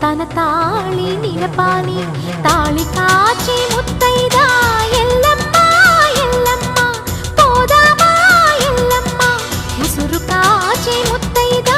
தன தாளி நிலப்பானி தாளி காட்சி முத்தைதா எல்லம்மா எல்லம்மா போதாமா எல்லம்மா. முசுறு காட்சி முத்தைதா